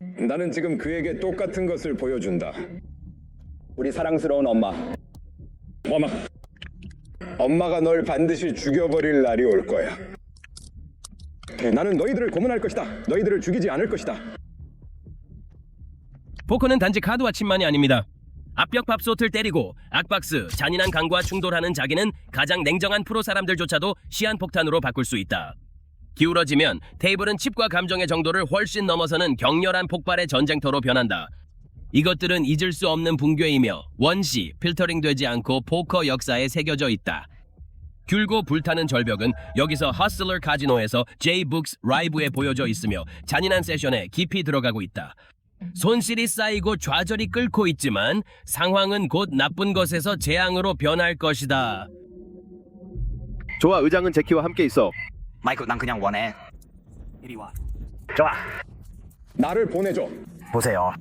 나는 지금 그에게 똑같은 것을 보여준다. 우리 사랑스러운 엄마. 엄마. 엄마가 널 반드시 죽여버릴 날이 올 거야. 나는 너희들을 고문할 것이다. 너희들을 죽이지 않을 것이다. 포커는 단지 카드 아침만이 아닙니다. 앞벽 밥솥을 때리고 악박스, 잔인한 강과 충돌하는 자기는 가장 냉정한 프로 사람들조차도 시한폭탄으로 바꿀 수 있다. 기울어지면 테이블은 칩과 감정의 정도를 훨씬 넘어서는 격렬한 폭발의 전쟁터로 변한다. 이것들은 잊을 수 없는 붕괴이며 원시 필터링되지 않고 포커 역사에 새겨져 있다. 귤고 불타는 절벽은 여기서 허슬러 카지노에서 제이북스 라이브에 보여져 있으며 잔인한 세션에 깊이 들어가고 있다. 손실이 쌓이고 좌절이 끓고 있지만 상황은 곧 나쁜 것에서 재앙으로 변할 것이다. 좋아, 의장은 제키와 함께 있어. 마이크 난 그냥 원해 이리 와 좋아. 나를 보내줘. 보세요.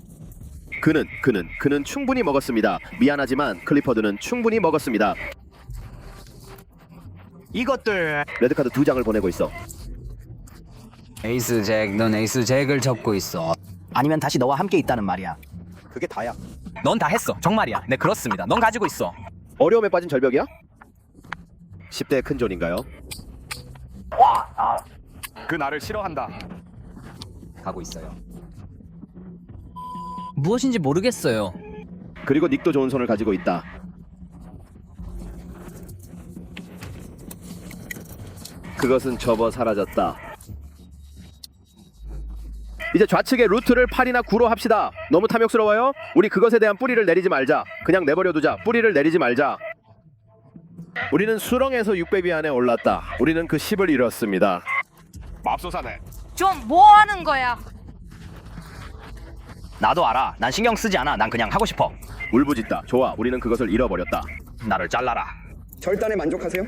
그는 그는 그는 충분히 먹었습니다. 미안하지만 클리퍼드는 충분히 먹었습니다. 이것들 레드카드 두 장을 보내고 있어. 에이스 잭, 넌 에이스 잭을 접고 있어 아니면 다시 너와 함께 있다는 말이야. 그게 다야. 넌 다 했어 정말이야 네 그렇습니다 넌 가지고 있어 어려움에 빠진 절벽이야? 10대 큰 존인가요? 그 나를 싫어한다. 가고 있어요 무엇인지 모르겠어요 그리고 닉도 좋은 손을 가지고 있다. 그것은 접어 사라졌다. 이제 좌측의 루트를 8이나 9로 합시다. 너무 탐욕스러워요? 우리 그것에 대한 뿌리를 내리지 말자. 그냥 내버려 두자. 뿌리를 내리지 말자. 우리는 수렁에서 6배비 안에 올랐다. 우리는 그 10을 잃었습니다. 맙소사네. 좀 뭐 하는 거야? 나도 알아. 난 신경 쓰지 않아. 난 그냥 하고 싶어. 울부짖다. 좋아. 우리는 그것을 잃어버렸다. 나를 잘라라. 절단에 만족하세요?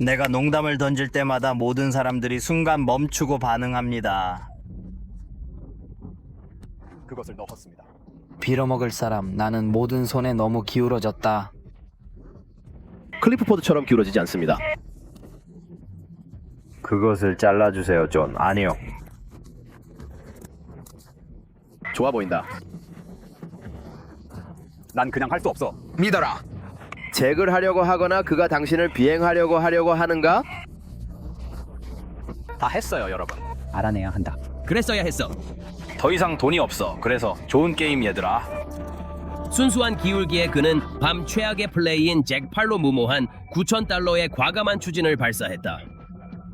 내가 농담을 던질 때마다 모든 사람들이 순간 멈추고 반응합니다. 그것을 넣었습니다. 빌어먹을 사람 나는 모든 손에 너무 기울어졌다 클리프포드처럼 기울어지지 않습니다. 그것을 잘라주세요, 존. 아니요. 좋아 보인다. 난 그냥 할 수 없어. 믿어라 잭을 하려고 하거나 그가 당신을 비행하려고 하려고 하는가? 다 했어요, 여러분. 알아내야 한다 그랬어야 했어 더 이상 돈이 없어. 그래서 좋은 게임 얘들아. 순수한 기울기에 그는 밤 최악의 플레이인 잭 팔로 무모한 9천 달러의 과감한 추진을 발사했다.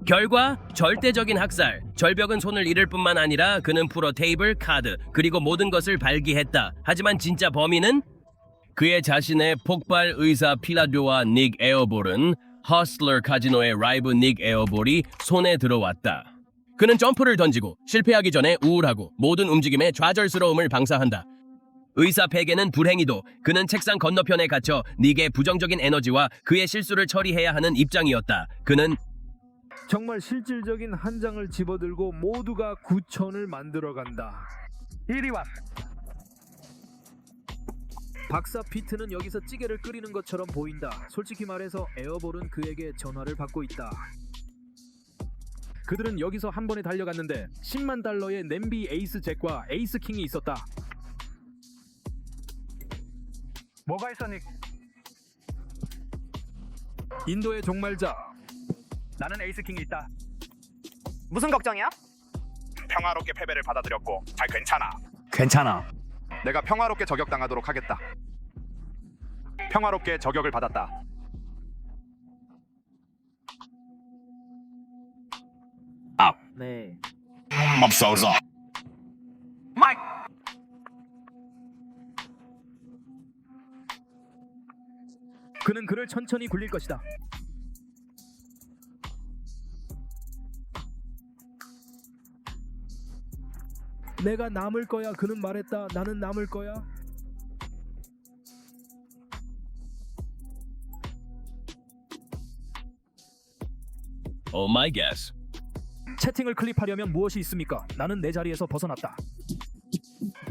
결과 절대적인 학살, 절벽은 손을 잃을 뿐만 아니라 그는 풀어 테이블, 카드, 그리고 모든 것을 발기했다. 하지만 진짜 범인은 그의 자신의 폭발 의사 필라교와 닉 에어볼은 허슬러 카지노의 라이브 닉 에어볼이 손에 들어왔다. 그는 점프를 던지고 실패하기 전에 우울하고 모든 움직임에 좌절스러움을 방사한다. 의사 팩에는 불행히도 그는 책상 건너편에 갇혀 닉의 부정적인 에너지와 그의 실수를 처리해야 하는 입장이었다. 그는 정말 실질적인 한 장을 집어들고 모두가 구천을 만들어간다. 이리 와. 박사 피트는 여기서 찌개를 끓이는 것처럼 보인다. 솔직히 말해서 에어볼은 그에게 전화를 받고 있다. 그들은 여기서 한 번에 달려갔는데 10만 달러의 냄비 에이스 잭과 에이스 킹이 있었다. 뭐가 있어, 닉? 인도의 종말자 나는 에이스 킹이 있다. 무슨 걱정이야? 평화롭게 패배를 받아들였고 잘 괜찮아. 괜찮아 내가 평화롭게 저격당하도록 하겠다. 평화롭게 저격을 받았다. 네. 맙소사. 그는 그를 천천히 굴릴 것이다. 내가 남을 거야. 그는 말했다. 나는 남을 거야. Oh my guess. 채팅을 클립하려면 무엇이 있습니까? 나는 내 자리에서 벗어났다.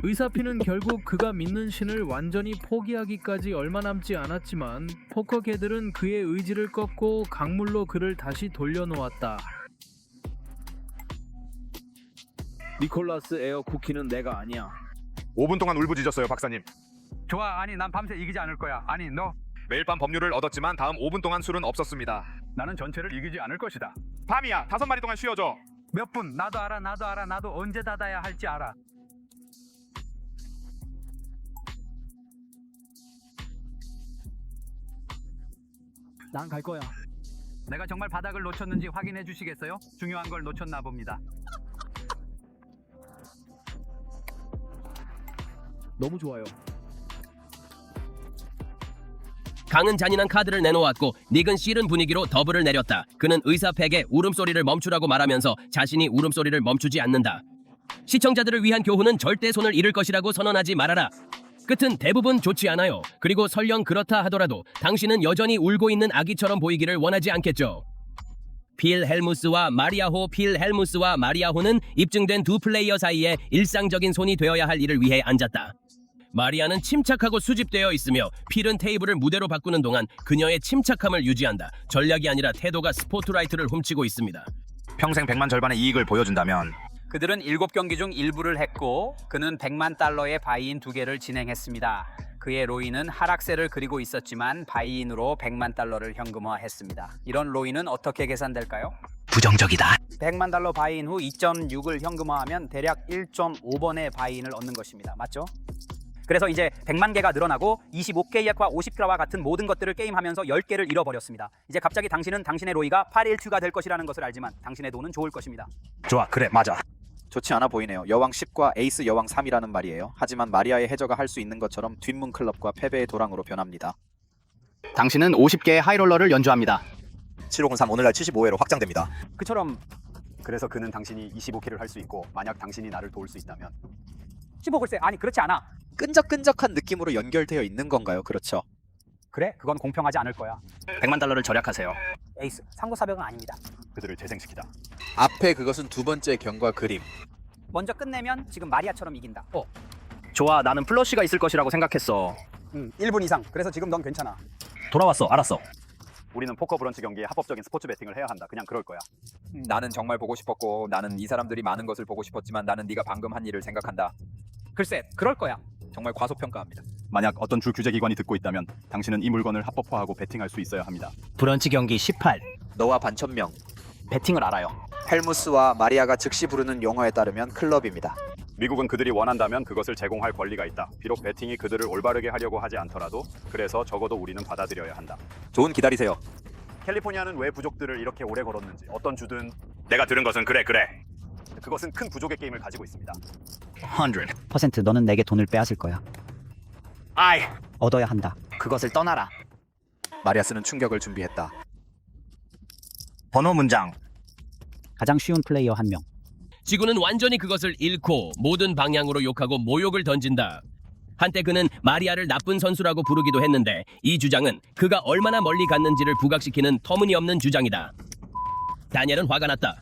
의사피는 결국 그가 믿는 신을 완전히 포기하기까지 얼마 남지 않았지만 포커 개들은 그의 의지를 꺾고 강물로 그를 다시 돌려놓았다. 니콜라스 에어 쿠키는 내가 아니야. 5분 동안 울부짖었어요 박사님 좋아 아니 난 밤새 이기지 않을 거야 아니 너 매일 밤 법률을 얻었지만 다음 5분 동안 술은 없었습니다 나는 전체를 이기지 않을 것이다 밤이야 다섯 마리 동안 쉬어줘 몇 분 나도 알아 나도 알아 나도 언제 닫아야 할지 알아 난 갈 거야. 내가 정말 바닥을 놓쳤는지 확인해 주시겠어요? 중요한 걸 놓쳤나 봅니다 너무 좋아요. 강은 잔인한 카드를 내놓았고 닉은 싫은 분위기로 더블을 내렸다. 그는 의사 팩에 울음소리를 멈추라고 말하면서 자신이 울음소리를 멈추지 않는다. 시청자들을 위한 교훈은 절대 손을 잃을 것이라고 선언하지 말아라. 끝은 대부분 좋지 않아요. 그리고 설령 그렇다 하더라도 당신은 여전히 울고 있는 아기처럼 보이기를 원하지 않겠죠. 필 헬무스와 마리아호 필 헬무스와 마리아호는 입증된 두 플레이어 사이에 일상적인 손이 되어야 할 일을 위해 앉았다. 마리아는 침착하고 수집되어 있으며 필은 테이블을 무대로 바꾸는 동안 그녀의 침착함을 유지한다. 전략이 아니라 태도가 스포트라이트를 훔치고 있습니다. 평생 100만 절반의 이익을 보여준다면 그들은 7경기 중 일부를 했고 그는 100만 달러의 바이인 두 개를 진행했습니다. 그의 로이는 하락세를 그리고 있었지만 바이인으로 100만 달러를 현금화했습니다. 이런 로이는 어떻게 계산될까요? 부정적이다 100만 달러 바이인 후 2.6을 현금화하면 대략 1.5번의 바이인을 얻는 것입니다. 맞죠? 그래서 이제 100만 개가 늘어나고 25개 예약과 50개와 같은 모든 것들을 게임하면서 10개를 잃어버렸습니다. 이제 갑자기 당신은 당신의 로이가 8일투가 될 것이라는 것을 알지만 당신의 돈은 좋을 것입니다. 좋아 그래 맞아 좋지 않아 보이네요. 여왕 10과 에이스 여왕 3이라는 말이에요. 하지만 마리아의 해저가 할 수 있는 것처럼 뒷문 클럽과 패배의 도랑으로 변합니다. 당신은 50개의 하이롤러를 연주합니다. 753 오늘날 75회로 확장됩니다. 그처럼 그래서 그는 당신이 25킬을 할수 있고 만약 당신이 나를 도울 수 있다면 15글쎄 아니 그렇지 않아. 끈적끈적한 느낌으로 연결되어 있는 건가요? 그렇죠. 그래 그건 공평하지 않을 거야. 100만 달러를 절약하세요 에이스 상도사벽은 아닙니다. 그들을 재생시키다 앞에 그것은 두 번째 경과 그림. 먼저 끝내면 지금 마리아처럼 이긴다. 어, 좋아 나는 플러시가 있을 것이라고 생각했어. 음, 1분 이상. 그래서 지금 넌 괜찮아. 돌아왔어 알았어 우리는 포커 브런치 경기에 합법적인 스포츠 베팅을 해야 한다 그냥 그럴 거야 나는 정말 보고 싶었고 나는 이 사람들이 많은 것을 보고 싶었지만 나는 네가 방금 한 일을 생각한다. 글쎄 그럴 거야. 정말 과소평가합니다. 만약 어떤 줄 규제 기관이 듣고 있다면 당신은 이 물건을 합법화하고 베팅할 수 있어야 합니다 브런치 경기 18. 너와 반천명. 배팅을 알아요. 헬무스와 마리아가 즉시 부르는 용어에 따르면 클럽입니다. 미국은 그들이 원한다면 그것을 제공할 권리가 있다 비록 베팅이 그들을 올바르게 하려고 하지 않더라도 그래서 적어도 우리는 받아들여야 한다 좋은 기다리세요. 캘리포니아는 왜 부족들을 이렇게 오래 걸었는지 어떤 주든 내가 들은 것은 그래 그래 그것은 큰 부족의 게임을 가지고 있습니다 100. 퍼센트 너는 내게 돈을 빼앗을 거야. 아이 얻어야 한다. 그것을 떠나라. 마리아스는 충격을 준비했다. 번호 문장. 가장 쉬운 플레이어 한 명. 지구는 완전히 그것을 잃고 모든 방향으로 욕하고 모욕을 던진다. 한때 그는 마리아를 나쁜 선수라고 부르기도 했는데 이 주장은 그가 얼마나 멀리 갔는지를 부각시키는 터무니없는 주장이다. 다니엘은 화가 났다.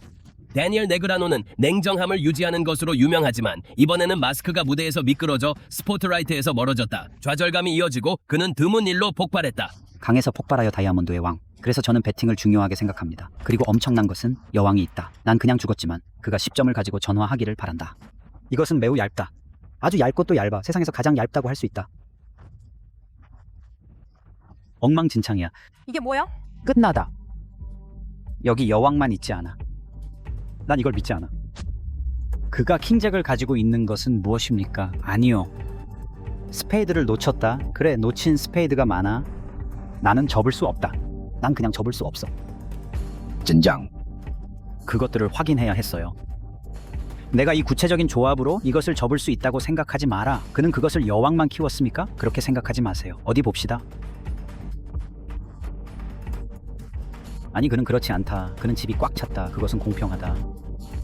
다니엘 네그라노는 냉정함을 유지하는 것으로 유명하지만 이번에는 마스크가 무대에서 미끄러져 스포트라이트에서 멀어졌다. 좌절감이 이어지고 그는 드문 일로 폭발했다. 강에서 폭발하여 다이아몬드의 왕. 그래서 저는 배팅을 중요하게 생각합니다. 그리고 엄청난 것은 여왕이 있다. 난 그냥 죽었지만 그가 10점을 가지고 전화하기를 바란다. 이것은 매우 얇다. 아주 얇고 또 얇아. 세상에서 가장 얇다고 할 수 있다. 엉망진창이야. 이게 뭐야? 끝나다. 여기 여왕만 있지 않아. 난 이걸 믿지 않아. 그가 킹잭을 가지고 있는 것은 무엇입니까? 아니요. 스페이드를 놓쳤다. 그래, 놓친 스페이드가 많아. 나는 접을 수 없다. 난 그냥 접을 수 없어. 진정 그것들을 확인해야 했어요. 내가 이 구체적인 조합으로 이것을 접을 수 있다고 생각하지 마라. 그는 그것을 여왕만 키웠습니까? 그렇게 생각하지 마세요. 어디 봅시다. 아니 그는 그렇지 않다. 그는 집이 꽉 찼다. 그것은 공평하다.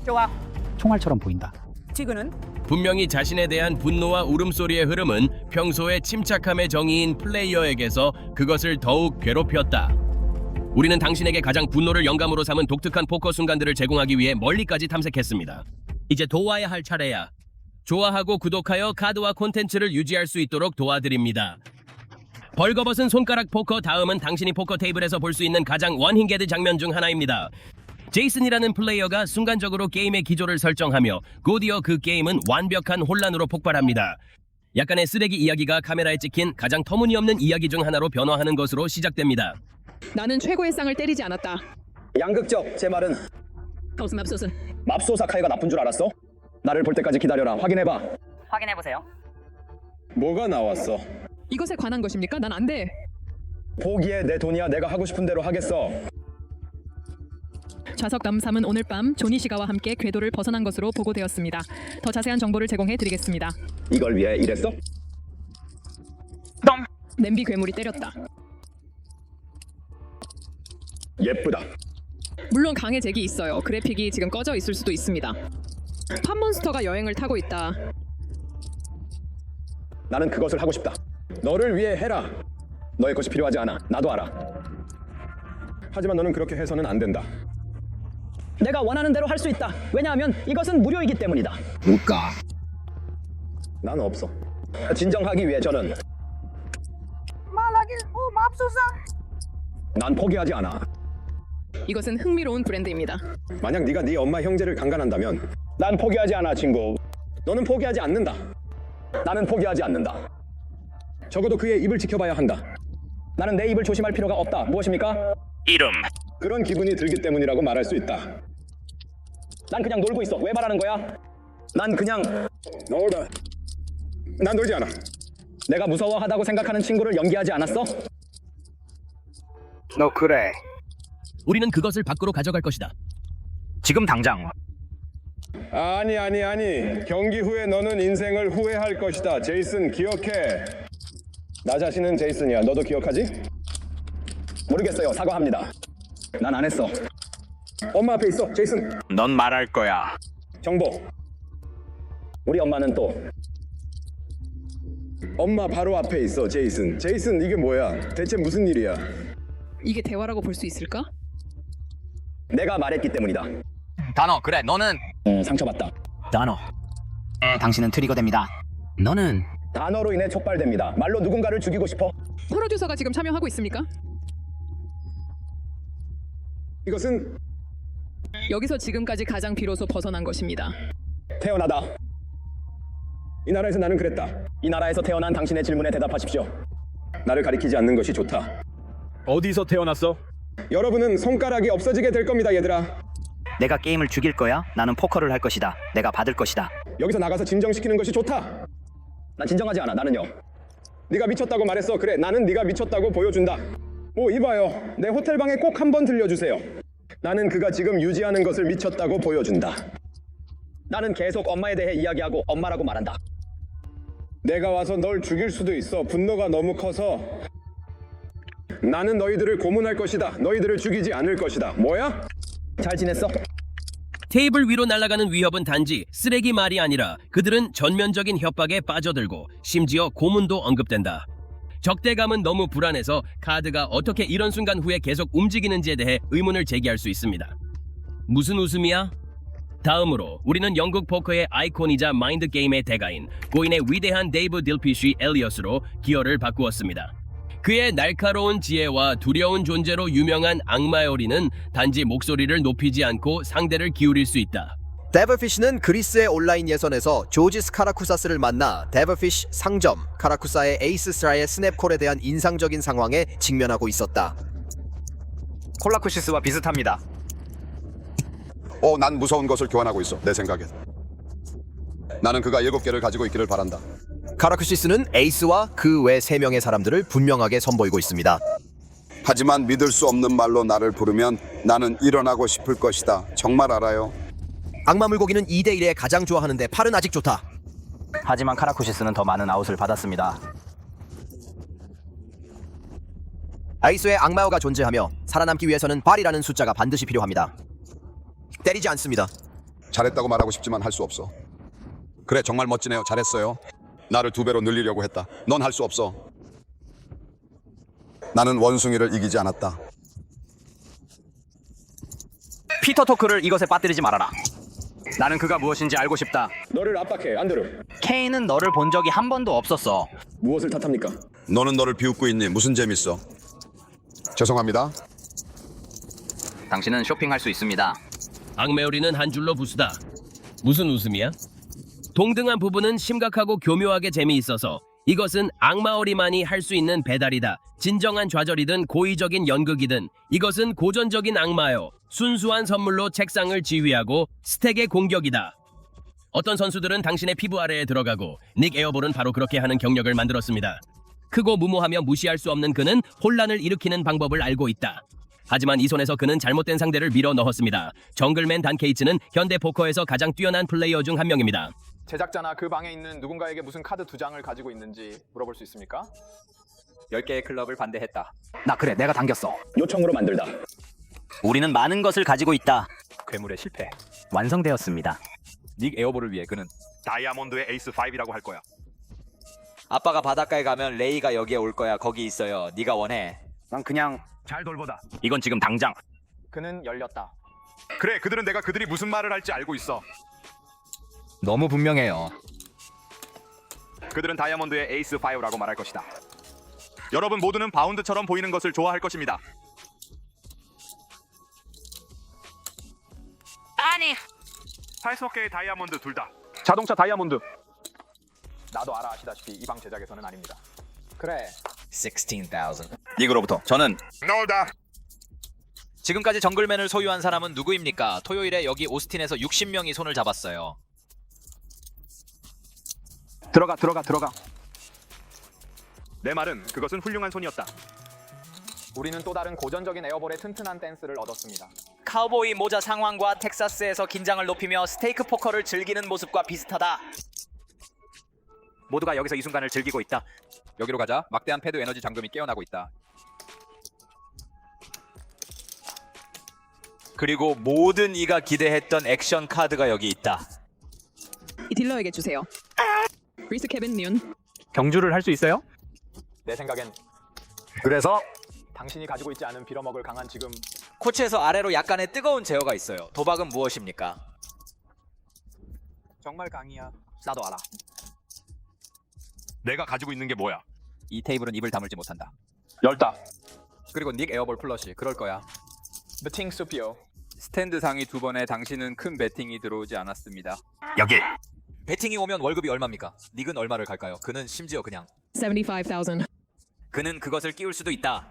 좋아. 총알처럼 보인다. 지그는 분명히 자신에 대한 분노와 울음소리의 흐름은 평소의 침착함의 정의인 플레이어에게서 그것을 더욱 괴롭혔다. 우리는 당신에게 가장 분노를 영감으로 삼은 독특한 포커 순간들을 제공하기 위해 멀리까지 탐색했습니다. 이제 도와야 할 차례야. 좋아하고 구독하여 카드와 콘텐츠를 유지할 수 있도록 도와드립니다. 벌거벗은 손가락 포커 다음은 당신이 포커 테이블에서 볼 수 있는 가장 원hin게드 장면 중 하나입니다. 제이슨이라는 플레이어가 순간적으로 게임의 기조를 설정하며 곧이어 그 게임은 완벽한 혼란으로 폭발합니다. 약간의 쓰레기 이야기가 카메라에 찍힌 가장 터무니없는 이야기 중 하나로 변화하는 것으로 시작됩니다. 나는 최고의 쌍을 때리지 않았다. 양극적 제 말은 가우스 맙소스. 맙소사 카이가 나쁜 줄 알았어? 나를 볼 때까지 기다려라. 확인해봐. 확인해 보세요. 뭐가 나왔어? 이것에 관한 것입니까? 난 안 돼. 포기해 내 돈이야. 내가 하고 싶은 대로 하겠어. 좌석 남삼은 오늘 밤 조니 시가와 함께 궤도를 벗어난 것으로 보고되었습니다. 더 자세한 정보를 제공해 드리겠습니다. 이걸 위해 이랬어? 냄비 괴물이 때렸다. 예쁘다. 물론 강의 잭이 있어요. 그래픽이 지금 꺼져 있을 수도 있습니다. 팝몬스터가 여행을 타고 있다. 나는 그것을 하고 싶다. 너를 위해 해라. 너의 것이 필요하지 않아. 나도 알아. 하지만 너는 그렇게 해서는 안 된다. 내가 원하는 대로 할 수 있다. 왜냐하면 이것은 무료이기 때문이다. 물가. 난 없어. 진정하기 위해 저는 말하길 오 맙소사. 난 포기하지 않아. 이것은 흥미로운 브랜드입니다. 만약 네가 네 엄마 형제를 강간한다면 난 포기하지 않아, 친구. 너는 포기하지 않는다. 나는 포기하지 않는다. 적어도 그의 입을 지켜봐야 한다. 나는 내 입을 조심할 필요가 없다. 무엇입니까? 이름 그런 기분이 들기 때문이라고 말할 수 있다. 난 그냥 놀고 있어. 왜 말하는 거야? 난 그냥 놀다. 난 놀지 않아. 내가 무서워하다고 생각하는 친구를 연기하지 않았어? 너 그래. 우리는 그것을 밖으로 가져갈 것이다. 지금 당장. 아니 아니 아니 경기 후에 너는 인생을 후회할 것이다 제이슨 기억해 나 자신은 제이슨이야 너도 기억하지? 모르겠어요. 사과합니다. 난 안 했어. 엄마 앞에 있어 제이슨 넌 말할 거야. 정보 우리 엄마는 또 엄마 바로 앞에 있어 제이슨 제이슨 이게 뭐야 대체 무슨 일이야 이게 대화라고 볼 수 있을까? 내가 말했기 때문이다. 단어 그래 너는 음, 상처받다. 단어. 당신은 트리거됩니다. 너는 단어로 인해 촉발됩니다. 말로 누군가를 죽이고 싶어. 프로듀서가 지금 참여하고 있습니까? 이것은 여기서 지금까지 가장 비로소 벗어난 것입니다. 태어나다 이 나라에서 나는 그랬다 이 나라에서 태어난 당신의 질문에 대답하십시오. 나를 가리키지 않는 것이 좋다 어디서 태어났어? 여러분은 손가락이 없어지게 될 겁니다 얘들아 내가 게임을 죽일 거야. 나는 포커를 할 것이다. 내가 받을 것이다. 여기서 나가서 진정시키는 것이 좋다 난 진정하지 않아. 나는요. 네가 미쳤다고 말했어. 그래, 나는 네가 미쳤다고 보여준다. 오, 이봐요. 내 호텔 방에 꼭 한 번 들려주세요. 나는 그가 지금 유지하는 것을 미쳤다고 보여준다. 나는 계속 엄마에 대해 이야기하고 엄마라고 말한다. 내가 와서 널 죽일 수도 있어. 분노가 너무 커서. 나는 너희들을 고문할 것이다. 너희들을 죽이지 않을 것이다. 뭐야? 잘 지냈어? 테이블 위로 날아가는 위협은 단지 쓰레기 말이 아니라 그들은 전면적인 협박에 빠져들고 심지어 고문도 언급된다. 적대감은 너무 불안해서 카드가 어떻게 이런 순간 후에 계속 움직이는지에 대해 의문을 제기할 수 있습니다. 무슨 웃음이야? 다음으로 우리는 영국 포커의 아이콘이자 마인드 게임의 대가인 고인의 위대한 데이브 딜피쉬 엘리엇으로 기어를 바꾸었습니다. 그의 날카로운 지혜와 두려운 존재로 유명한 악마요리는 단지 목소리를 높이지 않고 상대를 기울일 수 있다. 데버피쉬는 그리스의 온라인 예선에서 조지스 카라쿠사스를 만나 데버피쉬 상점 카라쿠사의 에이스 스라의 스냅콜에 대한 인상적인 상황에 직면하고 있었다. 콜라쿠시스와 비슷합니다. 어, 난 무서운 것을 교환하고 있어. 내 생각엔. 나는 그가 일곱 개를 가지고 있기를 바란다. 카라쿠시스는 에이스와 그 외 세 명의 사람들을 분명하게 선보이고 있습니다. 하지만 믿을 수 없는 말로 나를 부르면 나는 일어나고 싶을 것이다. 정말 알아요. 악마 물고기는 2대 1에 가장 좋아하는데 팔은 아직 좋다. 하지만 카라쿠시스는 더 많은 아웃을 받았습니다. 아이스의 악마어가 존재하며 살아남기 위해서는 발이라는 숫자가 반드시 필요합니다. 때리지 않습니다. 잘했다고 말하고 싶지만 할 수 없어. 그래, 정말 멋지네요. 잘했어요. 나를 두 배로 늘리려고 했다. 넌 할 수 없어. 나는 원숭이를 이기지 않았다. 피터 토크를 이것에 빠뜨리지 말아라. 나는 그가 무엇인지 알고 싶다. 너를 압박해, 안드루. 케인은 너를 본 적이 한 번도 없었어. 무엇을 탓합니까? 너는 너를 비웃고 있니? 무슨 재밌어? 죄송합니다. 당신은 쇼핑할 수 있습니다. 악메오리는 한 줄로 부수다. 무슨 웃음이야? 동등한 부분은 심각하고 교묘하게 재미있어서 이것은 악마오리만이 할 수 있는 배달이다. 진정한 좌절이든 고의적인 연극이든 이것은 고전적인 악마요. 순수한 선물로 책상을 지휘하고 스택의 공격이다. 어떤 선수들은 당신의 피부 아래에 들어가고 닉 에어볼은 바로 그렇게 하는 경력을 만들었습니다. 크고 무모하며 무시할 수 없는 그는 혼란을 일으키는 방법을 알고 있다. 하지만 이 손에서 그는 잘못된 상대를 밀어 넣었습니다. 정글맨 단 케이츠는 현대 포커에서 가장 뛰어난 플레이어 중 한 명입니다. 제작자나 그 방에 있는 누군가에게 무슨 카드 두 장을 가지고 있는지 물어볼 수 있습니까? 10개의 클럽을 반대했다. 나 그래 내가 당겼어. 요청으로 만들다. 우리는 많은 것을 가지고 있다. 괴물의 실패. 완성되었습니다. 닉 에어볼을 위해 그는 다이아몬드의 에이스 5이라고 할 거야. 아빠가 바닷가에 가면 레이가 여기에 올 거야. 거기 있어요. 네가 원해. 난 그냥 잘 돌보다. 이건 지금 당장. 그는 열렸다. 그래, 그들은 내가 그들이 무슨 말을 할지 알고 있어. 너무 분명해요. 그들은 다이아몬드의 에이스 5라고 말할 것이다. 여러분 모두는 바운드처럼 보이는 것을 좋아할 것입니다. 아니. 80개의 다이아몬드 둘 다. 자동차 다이아몬드. 나도 알아 아시다시피 이 방 제작에서는 아닙니다. 그래. 16,000. 닉으로부터 저는 너다. 지금까지 정글맨을 소유한 사람은 누구입니까? 토요일에 여기 오스틴에서 60명이 손을 잡았어요. 들어가 들어가 들어가. 내 말은 그것은 훌륭한 손이었다. 우리는 또 다른 고전적인 에어볼의 튼튼한 댄스를 얻었습니다. 카우보이 모자 상황과 텍사스에서 긴장을 높이며 스테이크 포커를 즐기는 모습과 비슷하다. 모두가 여기서 이 순간을 즐기고 있다. 여기로 가자. 막대한 패드 에너지 잠금이 깨어나고 있다. 그리고 모든 이가 기대했던 액션 카드가 여기 있다. 이 딜러에게 주세요. 리스 케빈 뉴. 경주를 할 수 있어요? 내 생각엔 그래서 당신이 가지고 있지 않은 빌어먹을 강한 지금 코치에서 아래로 약간의 뜨거운 제어가 있어요. 도박은 무엇입니까? 정말 강이야. 나도 알아. 내가 가지고 있는 게 뭐야? 이 테이블은 입을 다물지 못한다. 열다. 그리고 닉 에어볼 플러시 그럴 거야. 베팅 수피오. 스탠드 상위 두 번에 당신은 큰 배팅이 들어오지 않았습니다. 여기. 배팅이 오면 월급이 얼마입니까? 닉은 얼마를 갈까요? 그는 심지어 그냥 75,000. 그는 그것을 끼울 수도 있다.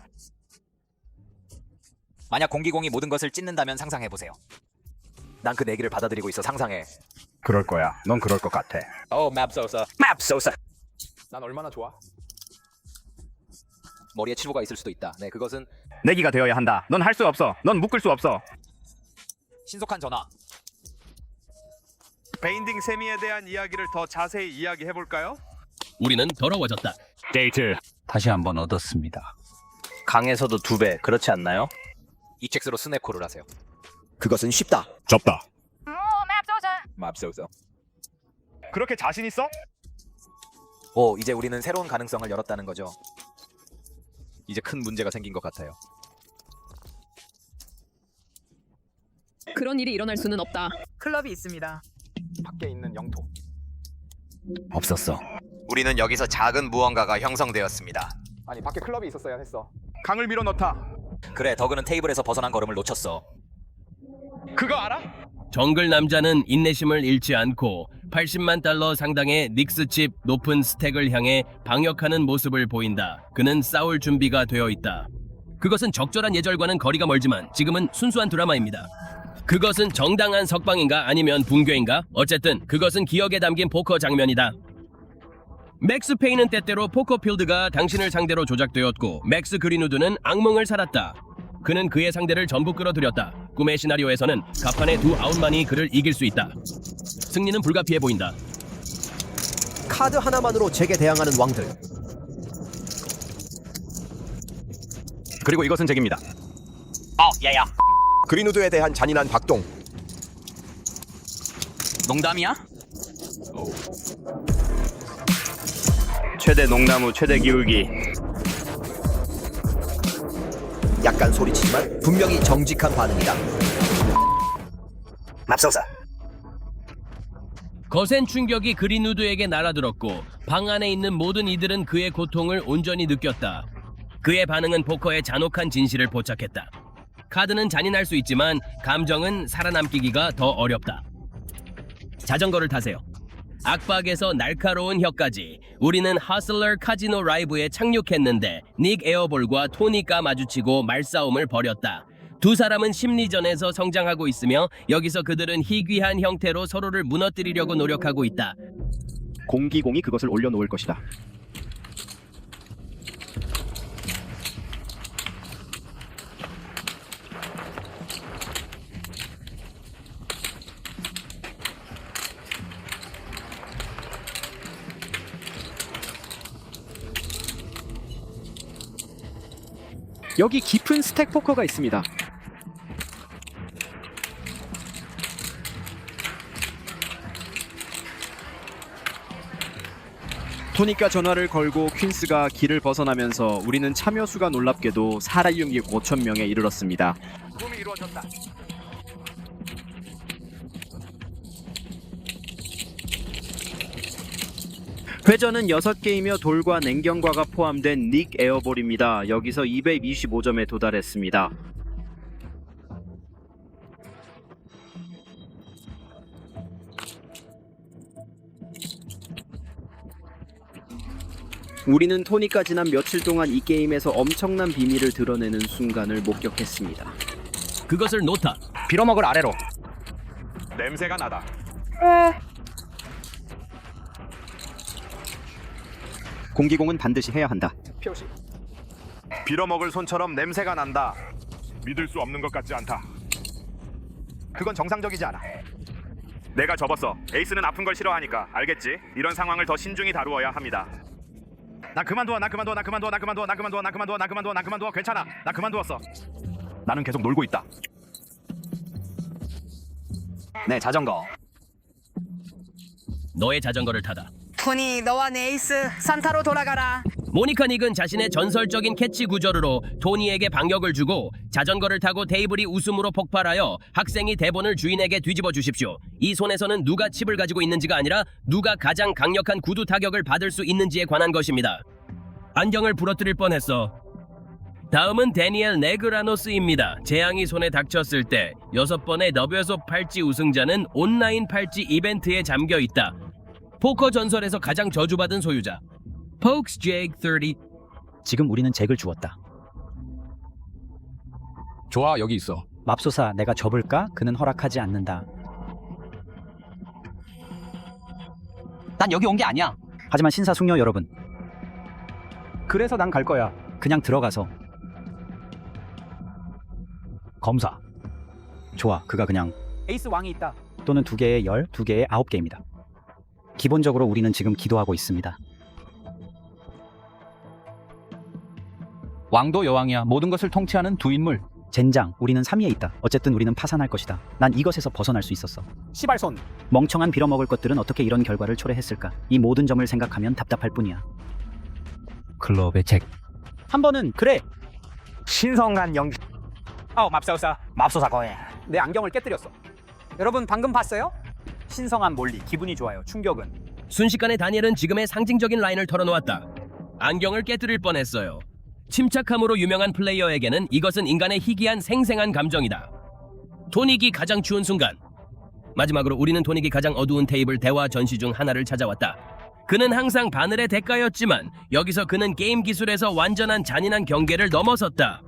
만약 공기공이 모든 것을 찢는다면 상상해 보세요. 난 그 내기를 받아들이고 있어. 상상해. 그럴 거야. 넌 그럴 것 같아. 어, 맵소사. 맵소사. 난 얼마나 좋아? 머리에 치부가 있을 수도 있다. 네, 그것은 내기가 되어야 한다. 넌 할 수 없어. 넌 묶을 수 없어. 신속한 전화. 베인딩 세미에 대한 이야기를 더 자세히 이야기해 볼까요? 우리는 더러워졌다. 데이트 다시 한번 얻었습니다. 강에서도 두 배. 그렇지 않나요? 이책스로 스냅콜을 하세요. 그것은 쉽다. 접다. 맙소사. 그렇게 자신 있어? 오, 이제 우리는 새로운 가능성을 열었다는 거죠. 이제 큰 문제가 생긴 것 같아요. 그런 일이 일어날 수는 없다. 클럽이 있습니다. 밖에 있는 영토. 없었어. 우리는 여기서 작은 무언가가 형성되었습니다. 아니 밖에 클럽이 있었어야 했어. 강을 밀어 넣다. 그래, 더그는 테이블에서 벗어난 걸음을 놓쳤어. 그거 알아? 정글 남자는 인내심을 잃지 않고 80만 달러 상당의 닉스칩 높은 스택을 향해 방역하는 모습을 보인다. 그는 싸울 준비가 되어 있다. 그것은 적절한 예절과는 거리가 멀지만 지금은 순수한 드라마입니다. 그것은 정당한 석방인가 아니면 붕괴인가? 어쨌든 그것은 기억에 담긴 포커 장면이다. 맥스 페이는 때때로 포커필드가 당신을 상대로 조작되었고 맥스 그린우드는 악몽을 살았다. 그는 그의 상대를 전부 끌어들였다. 꿈의 시나리오에서는 가판의 두 아웃만이 그를 이길 수 있다. 승리는 불가피해 보인다. 카드 하나만으로 제게 대항하는 왕들. 그리고 이것은 제기입니다. 어, 야야. 그린우드에 대한 잔인한 박동. 농담이야? 최대 농나무 최대 기울기. 약간 소리치지만 분명히 정직한 반응이다. 맙소사. 거센 충격이 그린우드에게 날아들었고 방 안에 있는 모든 이들은 그의 고통을 온전히 느꼈다. 그의 반응은 포커의 잔혹한 진실을 포착했다. 카드는 잔인할 수 있지만 감정은 살아남기기가 더 어렵다. 자전거를 타세요. 악박에서 날카로운 혀까지 우리는 하슬러 카지노 라이브에 착륙했는데 닉 에어볼과 토니가 마주치고 말싸움을 벌였다. 두 사람은 심리전에서 성장하고 있으며 여기서 그들은 희귀한 형태로 서로를 무너뜨리려고 노력하고 있다. 공기공이 그것을 올려놓을 것이다. 여기 깊은 스택 포커가 있습니다. 토니까 전화를 걸고 퀸스가 길을 벗어나면서 우리는 참여 수가 놀랍게도 416 5천 명에 이르렀습니다. 꿈이 이루어졌다. 회전은 6개이며 돌과 냉경과가 포함된 닉 에어볼입니다. 여기서 225점에 도달했습니다. 우리는 토니까 지난 며칠 동안 이 게임에서 엄청난 비밀을 드러내는 순간을 목격했습니다. 그것을 놓다. 빌어먹을 아래로. 냄새가 나다. 공기공은 반드시 해야 한다. POC. 빌어먹을 손처럼 냄새가 난다. 믿을 수 없는 것 같지 않다. 그건 정상적이지 않아. 내가 접었어. 에이스는 아픈 걸 싫어하니까. 알겠지? 이런 상황을 더 신중히 다루어야 합니다. 나 그만둬, 나 그만둬, 나 그만둬, 나 그만둬, 나 그만둬, 나 그만둬, 나 그만둬, 나 그만둬. 괜찮아. 나 그만두었어. 나는 계속 놀고 있다. 네, 자전거. 너의 자전거를 타다. 토니 너와 내 에이스 산타로 돌아가라 모니카 닉은 자신의 전설적인 캐치 구절으로 토니에게 반격을 주고 자전거를 타고 테이블이 웃음으로 폭발하여 학생이 대본을 주인에게 뒤집어 주십시오. 이 손에서는 누가 칩을 가지고 있는지가 아니라 누가 가장 강력한 구두 타격을 받을 수 있는지에 관한 것입니다. 안경을 부러뜨릴 뻔했어. 다음은 데니엘 네그라노스입니다. 재앙이 손에 닥쳤을 때 여섯 번의 WSO 팔찌 우승자는 온라인 팔찌 이벤트에 잠겨 있다. 포커 전설에서 가장 저주받은 소유자. Pokes Jake 30 지금 우리는 잭을 주었다. 좋아, 여기 있어. 맙소사 내가 접을까? 그는 허락하지 않는다. 난 여기 온 게 아니야. 하지만 신사숙녀 여러분, 그래서 난 갈 거야. 그냥 들어가서 검사. 좋아, 그가 그냥 에이스 왕이 있다. 또는 두 개의 열, 두 개의 아홉 개입니다. 기본적으로 우리는 지금 기도하고 있습니다. 왕도 여왕이야. 모든 것을 통치하는 두 인물. 젠장, 우리는 3위에 있다. 어쨌든 우리는 파산할 것이다. 난 이것에서 벗어날 수 있었어. 시발손. 멍청한 빌어먹을 것들은 어떻게 이런 결과를 초래했을까? 이 모든 점을 생각하면 답답할 뿐이야. 클럽의 잭. 한 번은 그래. 신성한 영. 아우, 맙소사. 맙소사 거해. 내 안경을 깨뜨렸어. 여러분 방금 봤어요? 신성한 몰리. 기분이 좋아요. 충격은. 순식간에 다니엘은 지금의 상징적인 라인을 털어놓았다. 안경을 깨뜨릴 뻔했어요. 침착함으로 유명한 플레이어에게는 이것은 인간의 희귀한 생생한 감정이다. 토닉이 가장 추운 순간. 마지막으로 우리는 토닉이 가장 어두운 테이블 대화 전시 중 하나를 찾아왔다. 그는 항상 바늘의 대가였지만 여기서 그는 게임 기술에서 완전한 잔인한 경계를 넘어섰다.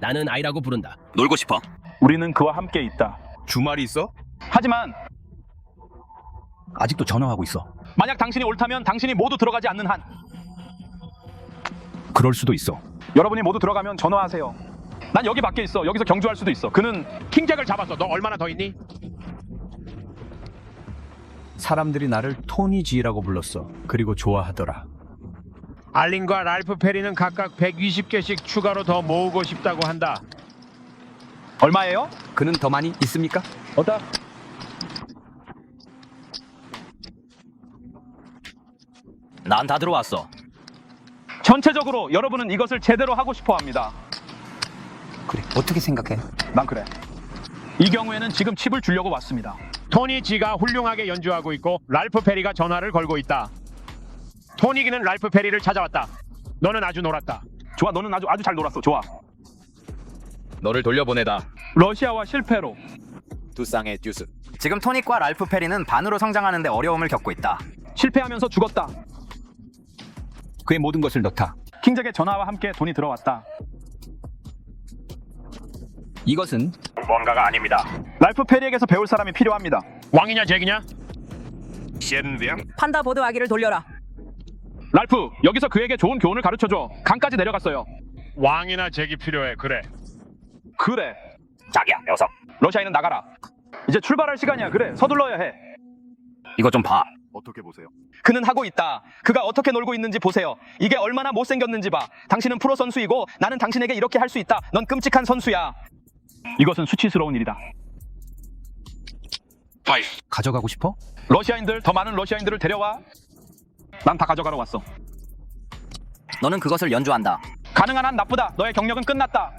나는 아이라고 부른다. 놀고 싶어. 우리는 그와 함께 있다. 주말이 있어? 하지만 아직도 전화하고 있어. 만약 당신이 옳다면 당신이 모두 들어가지 않는 한 그럴 수도 있어. 여러분이 모두 들어가면 전화하세요. 난 여기 밖에 있어. 여기서 경주할 수도 있어. 그는 킹잭을 잡았어. 너 얼마나 더 있니? 사람들이 나를 토니 G라고 불렀어. 그리고 좋아하더라. 알린과 랄프 페리는 각각 120개씩 추가로 더 모으고 싶다고 한다. 얼마예요? 그는 더 많이 있습니까? 어다. 난 다 들어왔어. 전체적으로 여러분은 이것을 제대로 하고 싶어 합니다. 그래. 어떻게 생각해? 난 그래. 이 경우에는 지금 칩을 주려고 왔습니다. 토니 G가 훌륭하게 연주하고 있고 랄프 페리가 전화를 걸고 있다. 토니기는 랄프 페리를 찾아왔다. 너는 아주 놀았다. 좋아, 너는 아주 아주 잘 놀았어. 좋아. 너를 돌려보내다. 러시아와 실패로. 두 쌍의 듀스. 지금 토닉과 랄프 페리는 반으로 성장하는데 어려움을 겪고 있다. 실패하면서 죽었다. 그의 모든 것을 넣다. 킹잭의 전화와 함께 돈이 들어왔다. 이것은 뭔가가 아닙니다. 랄프 페리에게서 배울 사람이 필요합니다. 왕이냐 잭이냐? 판다 보드하기를 돌려라. 랄프, 여기서 그에게 좋은 교훈을 가르쳐줘. 강까지 내려갔어요. 왕이나 잭이 필요해. 그래. 그래. 자기야, 녀석. 러시아인은 나가라. 이제 출발할 시간이야. 그래. 서둘러야 해. 이거 좀 봐. 어떻게 보세요? 그는 하고 있다. 그가 어떻게 놀고 있는지 보세요. 이게 얼마나 못생겼는지 봐. 당신은 프로 선수이고 나는 당신에게 이렇게 할 수 있다. 넌 끔찍한 선수야. 이것은 수치스러운 일이다. 가져가고 싶어? 러시아인들, 더 많은 러시아인들을 데려와. 난 다 가져가러 왔어. 너는 그것을 연주한다. 가능한 한 나쁘다. 너의 경력은 끝났다.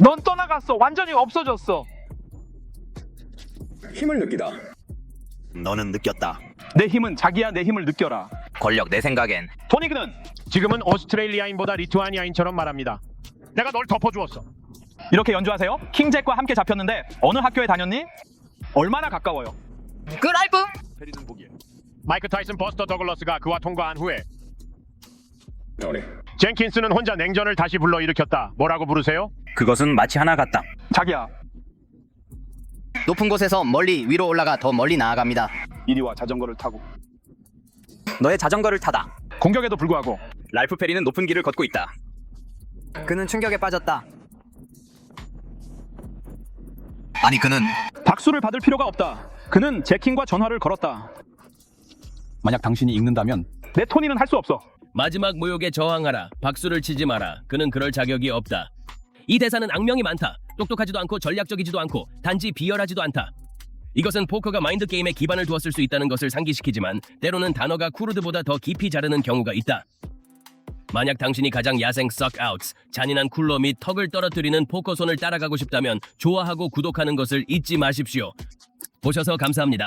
넌 떠나갔어. 완전히 없어졌어. 힘을 느끼다. 너는 느꼈다. 내 힘은 자기야 내 힘을 느껴라. 권력 내 생각엔. 토니그는 지금은 오스트레일리아인보다 리투아니아인처럼 말합니다. 내가 널 덮어주었어. 이렇게 연주하세요? 킹잭과 함께 잡혔는데 어느 학교에 다녔니? 얼마나 가까워요? 그 랄프? 페리는 보기에 마이크 타이슨 버스터 더글러스가 그와 통과한 후에 토니. 젠킨스는 혼자 냉전을 다시 불러일으켰다. 뭐라고 부르세요? 그것은 마치 하나 같다. 자기야, 높은 곳에서 멀리 위로 올라가 더 멀리 나아갑니다. 이리와 자전거를 타고. 너의 자전거를 타다. 공격에도 불구하고 랄프 페리는 높은 길을 걷고 있다. 그는 충격에 빠졌다. 아니 그는 박수를 받을 필요가 없다. 그는 제킹과 전화를 걸었다. 만약 당신이 읽는다면 내 토니는 할 수 없어. 마지막 모욕에 저항하라. 박수를 치지 마라. 그는 그럴 자격이 없다. 이 대사는 악명이 많다. 똑똑하지도 않고 전략적이지도 않고 단지 비열하지도 않다. 이것은 포커가 마인드 게임에 기반을 두었을 수 있다는 것을 상기시키지만 때로는 단어가 쿠르드보다 더 깊이 자르는 경우가 있다. 만약 당신이 가장 야생 썩아웃, 잔인한 쿨러 및 턱을 떨어뜨리는 포커손을 따라가고 싶다면 좋아하고 구독하는 것을 잊지 마십시오. 보셔서 감사합니다.